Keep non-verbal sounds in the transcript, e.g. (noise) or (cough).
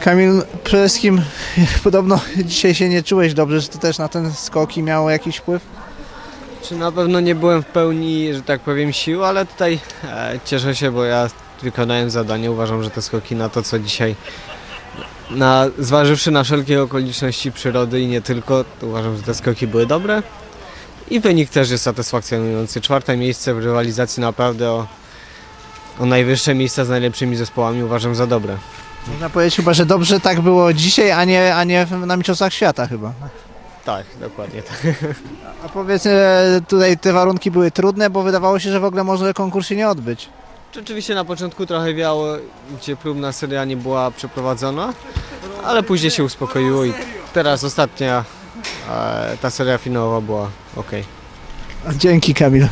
Kamil, przede wszystkim (laughs) podobno dzisiaj się nie czułeś dobrze, że to też na ten skoki miało jakiś wpływ? Czy na pewno nie byłem w pełni, że tak powiem, sił, ale tutaj e, cieszę się, bo ja wykonałem zadanie. Uważam, że te skoki na to, co dzisiaj, na, zważywszy na wszelkie okoliczności przyrody i nie tylko, uważam, że te skoki były dobre. I wynik też jest satysfakcjonujący. Czwarte miejsce w rywalizacji naprawdę o, o najwyższe miejsca z najlepszymi zespołami uważam za dobre. Można powiedzieć chyba, że dobrze tak było dzisiaj, a nie, a nie na Mistrzostwach Świata chyba. Tak, dokładnie tak. A powiedz, e, tutaj te warunki były trudne, bo wydawało się, że w ogóle może konkurs się nie odbyć. Rzeczywiście na początku trochę wiało, gdzie próbna seria nie była przeprowadzona, ale później się uspokoiło i teraz ostatnia, e, ta seria finałowa była ok. Dzięki Kamil.